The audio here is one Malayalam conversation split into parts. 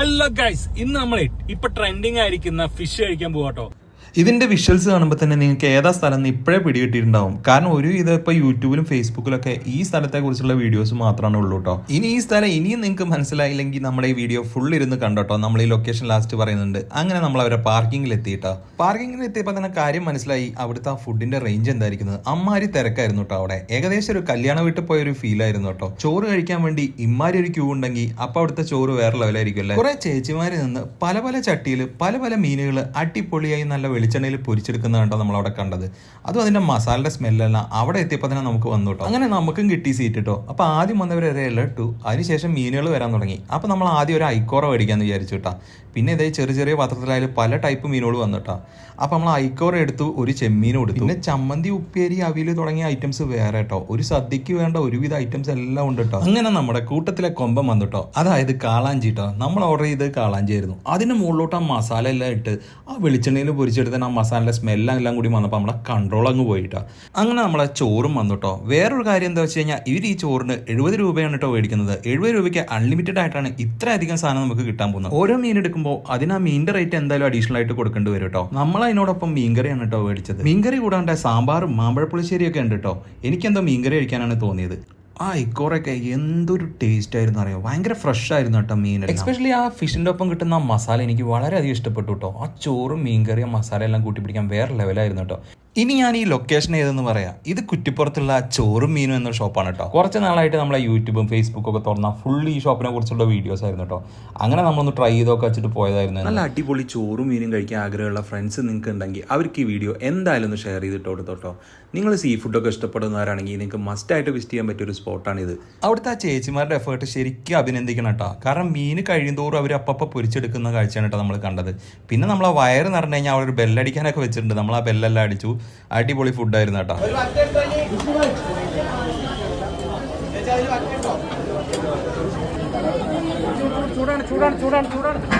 ഹലോ ഗൈസ് ഇന്ന് നമ്മൾ ഇപ്പൊ ട്രെൻഡിങ് ആയിരിക്കുന്ന ഫിഷ് കഴിക്കാൻ പോവാട്ടോ. ഇതിന്റെ വിഷ്വൽസ് കാണുമ്പോൾ തന്നെ നിങ്ങൾക്ക് ഏതാ സ്ഥലം എന്ന് ഇപ്പോഴേ പിടികിട്ടിയിട്ടുണ്ടാവും. കാരണം ഒരു ഇത് ഇപ്പോൾ യൂട്യൂബിലും ഫേസ്ബുക്കിലൊക്കെ ഈ സ്ഥലത്തെ കുറിച്ചുള്ള വീഡിയോസ് മാത്രമാണ് ഉള്ളൂ കേട്ടോ ഇനി ഈ സ്ഥലം ഇനിയും നിങ്ങൾക്ക് മനസ്സിലായില്ലെങ്കിൽ നമ്മുടെ ഈ വീഡിയോ ഫുൾ ഇരുന്ന് കണ്ടോട്ടോ നമ്മൾ ഈ ലൊക്കേഷൻ ലാസ്റ്റ് പറയുന്നുണ്ട്. അങ്ങനെ നമ്മൾ അവരെ പാർക്കിങ്ങിൽ എത്തിയിട്ടോ പാർക്കിങ്ങിൽ എത്തിയപ്പോൾ തന്നെ കാര്യം മനസ്സിലായി. അവിടുത്തെ ആ ഫുഡിന്റെ റേഞ്ച് എന്തായിരിക്കുന്നത്? അമ്മാരി തിരക്കായിരുന്നു കേട്ടോ അവിടെ. ഏകദേശം ഒരു കല്യാണ വീട്ടിൽ പോയ ഒരു ഫീൽ ആയിരുന്നു കേട്ടോ ചോറ് കഴിക്കാൻ വേണ്ടി ഇമ്മാരി ഒരു ക്യൂ ഉണ്ടെങ്കിൽ അപ്പൊ അവിടുത്തെ ചോറ് വേറെ ലെവലായിരിക്കും അല്ലേ കുറെ ചേച്ചിമാര് നിന്ന് പല പല ചട്ടിയിൽ പല പല മീനുകൾ അടിപൊളിയായി നല്ല വെളിച്ചെണ്ണയിൽ പൊരിച്ചെടുക്കുന്ന കണ്ടോ നമ്മൾ അവിടെ കണ്ടത്. അതും അതിന്റെ മസാലയുടെ സ്മെല്ലെല്ലാം. അവിടെ എത്തിയപ്പോൾ തന്നെ നമുക്ക് വന്നു കേട്ടോ. അങ്ങനെ നമുക്കും കിട്ടി സീറ്റ് കേട്ടോ. അപ്പോൾ ആദ്യം വന്നവർ ഒരു ഇട്ടു. അതിനുശേഷം മീനുകൾ വരാൻ തുടങ്ങി. അപ്പൊ നമ്മൾ ആദ്യം ഒരു ഐക്കോറ മേടിക്കാന്ന് വിചാരിച്ചു കേട്ടോ. പിന്നെ ഇതേ ചെറിയ ചെറിയ പാത്രത്തിലായാലും പല ടൈപ്പ് മീനുകൾ വന്നു കേട്ടോ. അപ്പൊ നമ്മൾ ഐക്കോറ എടുത്തു ഒരു ചെമ്മീൻ എടുത്തു. പിന്നെ ചമ്മന്തി ഉപ്പേരി അവിയൽ തുടങ്ങിയ ഐറ്റംസ് വേറെ കേട്ടോ. ഒരു സദ്യക്ക് വേണ്ട ഒരുവിധ ഐറ്റംസ് എല്ലാം ഉണ്ട് കേട്ടോ. അങ്ങനെ നമ്മുടെ കൂട്ടത്തിലെ കൊമ്പം വന്നു കേട്ടോ. അതായത് കാളാഞ്ചി കേട്ടോ. നമ്മൾ ഓർഡർ ചെയ്ത് കാളാഞ്ചി ആയിരുന്നു. അതിന് മുകളിലോട്ട് ആ മസാല എല്ലാം ഇട്ട് ആ വെളിച്ചെണ്ണയിൽ പൊരിച്ചെടുത്ത ആ മസാലയുടെ സ്മെല്ലാം എല്ലാം കൂടി വന്നപ്പോൾ നമ്മളെ കൺട്രോൾ അങ്ങ് പോയിട്ടാ. അങ്ങനെ നമ്മളെ ചോറും വന്നു കേട്ടോ വേറൊരു കാര്യം എന്താ വെച്ച് കഴിഞ്ഞാൽ ഇവർ ഈ ചോറിന് എഴുപത് രൂപയാണ് കേട്ടോ മേടിക്കുന്നത്. എഴുപത് രൂപയ്ക്ക് അൺലിമിറ്റഡ് ആയിട്ടാണ് ഇത്രയധികം സാധനം നമുക്ക് കിട്ടാൻ പോകുന്നത്. ഓരോ മീൻ എടുക്കുമ്പോൾ അതിന് ആ മീനിന്റെ റേറ്റ് എന്തായാലും അഡീഷണൽ ആയിട്ട് കൊടുക്കേണ്ടി വരും കേട്ടോ നമ്മൾ അതിനോടൊപ്പം മീൻകറിയാണ് കേട്ടോ മേടിച്ചത്. മീൻകറി കൂടാണ്ട് സാമ്പാറും മാമ്പഴപ്പുളിശ്ശേരിയൊക്കെ ഉണ്ട് കേട്ടോ എനിക്കെന്തോ മീൻകറി കഴിക്കാനാണ് തോന്നിയത്. ആ ഇക്കോറൊക്കെ എന്തൊരു ടേസ്റ്റ് ആയിരുന്നു അറിയാം? ഭയങ്കര ഫ്രഷ് ആയിരുന്നു കേട്ടോ മീൻ എക്സ്പെഷ്യലി ആ ഫിഷിന്റെ ഒപ്പം കിട്ടുന്ന മസാല എനിക്ക് വളരെയധികം ഇഷ്ടപ്പെട്ടു കേട്ടോ. ആ ചോറും മീൻകറിയും മസാല എല്ലാം കൂട്ടി പിടിക്കാൻ വേറെ ലെവലായിരുന്നു കേട്ടോ. ഇനി ഞാൻ ഈ ലൊക്കേഷൻ ഏതെന്ന് പറയാം. ഇത് കുറ്റിപ്പുറത്തുള്ള ചോറും മീനും എന്ന ഷോപ്പാണ് കേട്ടോ കുറച്ച് നാളായിട്ട് നമ്മളെ യൂട്യൂബും ഫേസ്ബുക്കും ഒക്കെ തുറന്ന ഫുൾ ഈ ഷോപ്പിനെ കുറിച്ചുള്ള വീഡിയോസ് ആയിരുന്നു കേട്ടോ അങ്ങനെ നമ്മളൊന്ന് ട്രൈ ചെയ്തൊക്കെ വെച്ചിട്ട് പോയതായിരുന്നു. നല്ല അടിപൊളി ചോറും മീനും കഴിക്കാൻ ആഗ്രഹമുള്ള ഫ്രണ്ട്സ് നിങ്ങൾക്ക് ഉണ്ടെങ്കിൽ അവർക്ക് ഈ വീഡിയോ എന്തായാലും ഒന്ന് ഷെയർ ചെയ്തിട്ട് കൊടുത്തോട്ടോ നിങ്ങൾ സീ ഫുഡൊക്കെ ഇഷ്ടപ്പെടുന്നവരാണെങ്കിൽ നിങ്ങൾക്ക് മസ്റ്റ് ആയിട്ട് വിസിറ്റ് ചെയ്യാൻ പറ്റിയൊരു സ്പോട്ടാണിത് അവിടുത്തെ ആ ചേച്ചിമാരുടെ എഫേർട്ട് ശരിക്കും അഭിനന്ദിക്കണം കേട്ടോ കാരണം മീൻ കഴിയുന്തോറും അവർ അപ്പം പൊരിച്ചെടുക്കുന്ന കാഴ്ചയാണ് കേട്ടോ നമ്മൾ കണ്ടത്. പിന്നെ നമ്മൾ ആ വയറ് നിറഞ്ഞു കഴിഞ്ഞാൽ അവിടെ ഒരു ബെല്ലടിക്കാനൊക്കെ വെച്ചിട്ടുണ്ട്. നമ്മൾ ആ ബെല്ലെല്ലാം അടിച്ചു. അടിപൊളി ഫുഡായിരുന്നു കേട്ടോ. ചൂടാണ് ചൂടാണ് ചൂടാണ് ചൂടാണ്.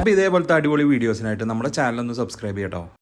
അപ്പോൾ ഇതേപോലത്തെ അടിപൊളി വീഡിയോസിനായിട്ട് നമ്മുടെ ചാനൽ ഒന്ന് സബ്സ്ക്രൈബ് ചെയ്യട്ടോ.